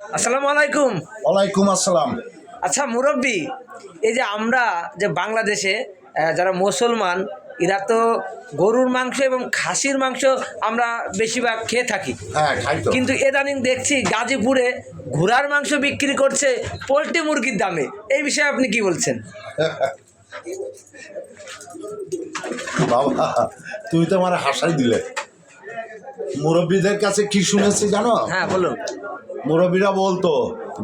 আসসালামু আলাইকুম। ওয়ালাইকুম আসসালাম। আচ্ছা মুরব্বী এই যে আমরা যে বাংলাদেশে যারা মুসলমান এরা তো গরুর মাংস এবং খাসির মাংস আমরা বেশিরভাগ খেয়ে থাকি। হ্যাঁ কিন্তু এদানিং দেখছি গাজীপুরে ঘোড়ার মাংস বিক্রি করছে পোলট্রি মুরগির দামে। এই বিষয়ে আপনি কি বলছেন? বাবা তুই তো আমার হাসাই দিলে। মুরব্বীদের কাছে কি শুনেছি জানো? হ্যাঁ বলুন। মুরব্বীরা বলতো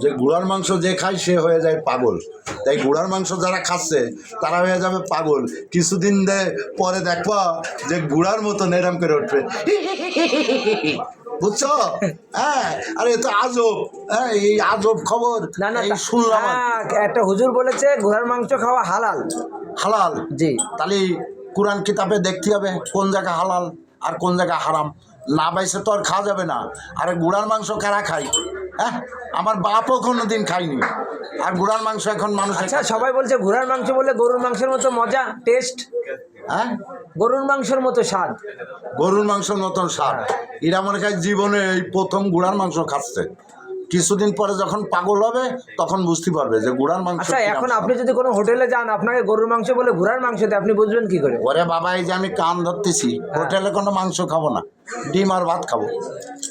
যে গুড়ার মাংস যে খায় সে হয়ে যায় পাগল। তাই গুড়ার মাংস যারা খাচ্ছে তারা হয়ে যাবে পাগল। কিছুদিন দে পরে দেখবা যে গুড়ার মতন এরম করে উঠবে। বুঝছ? হ্যাঁ আরে তো আজব। হ্যাঁ এই আজব খবর। না না শুনলাম একটা হুজুর বলেছে ঘোড়ার মাংস খাওয়া হালাল। হালাল? জি। তাহলে কোরআন কিতাবে দেখতে হবে কোন জায়গা হালাল আর কোন জায়গা হারাম। না বাইসে তো আর খাওয়া যাবে না। আরে গুড়ার মাংস কারা খাই হ্যাঁ আমার বাপও কোনো দিন খাইনি আর গুড়ার মাংস এখন মানুষ আচ্ছা সবাই বলছে ঘোড়ার মাংস বলে গরুর মাংসের মতো মজা টেস্ট হ্যাঁ? গরুর মাংসের মতো স্বাদ। গরুর মাংসের মতন স্বাদ। এরা মনে হয় জীবনে এই প্রথম গুড়ার মাংস খাচ্ছে। কিছুদিন পরে যখন পাগল হবে তখন বুঝতে পারবে যে গুড়ার মাংস আচ্ছা এখন আপনি যদি কোনো হোটেলে যান আপনাকে গরুর মাংস বলে ঘোড়ার মাংস দেয় আপনি বুঝবেন কি করে? ওরে বাবা এই যে আমি কান ধরতেছি হোটেলে কোনো মাংস খাব না ডিম আর ভাত খাব।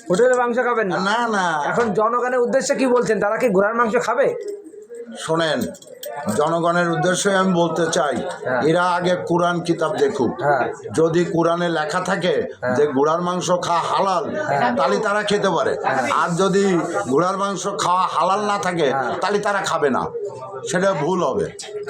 হোটেলে মাংস খাবেন না? না না। এখন জনগণের উদ্দেশ্যে কি বলছেন? তারা কি ঘোড়ার মাংস খাবে? শোনেন জনগণের উদ্দেশ্যে আমি বলতে চাই হ্যাঁ। এরা আগে কোরআন কিতাব দেখুক। হ্যাঁ। যদি কোরআনে লেখা থাকে যে ঘোড়ার মাংস খাওয়া হালাল হ্যাঁ। তাহলে তারা খেতে পারে। আর যদি ঘোড়ার মাংস খাওয়া হালাল না থাকে হ্যাঁ। তাহলে তারা খাবে না। সেটা ভুল হবে।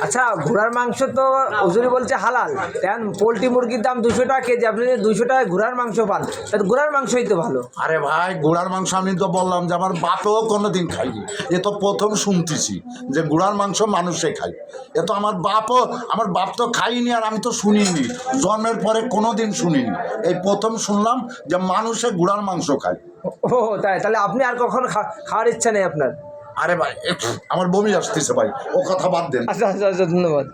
আচ্ছা ঘোড়ার মাংস তো হুজুরি বলছে হালাল। দেন পোলট্রি মুরগির দাম দুশো টাকা কেজি আপনি যদি দুশো টাকায় ঘোড়ার মাংস পান তাহলে ঘোড়ার মাংসই তো ভালো। আরে ভাই ঘোড়ার মাংস আমি তো বললাম যে আমার বাপেও কোনো দিন খাইনি এ তো প্রথম শুনতেছি যে ঘোড়ার মাংস মানুষে খায়। এ তো আমার বাপও আমার বাপ তো খাইনি আর আমি তো শুনিনি। জন্মের পরে কোনোদিন শুনিনি। এই প্রথম শুনলাম যে মানুষে ঘোড়ার মাংস খায়। ও তাই তাহলে আপনি আর কখনো খাওয়ার ইচ্ছা নেই আপনার? আরে ভাই আমার বমি আসতেছে ভাই ও কথা বাদ দেন। আচ্ছা আচ্ছা আচ্ছা ধন্যবাদ।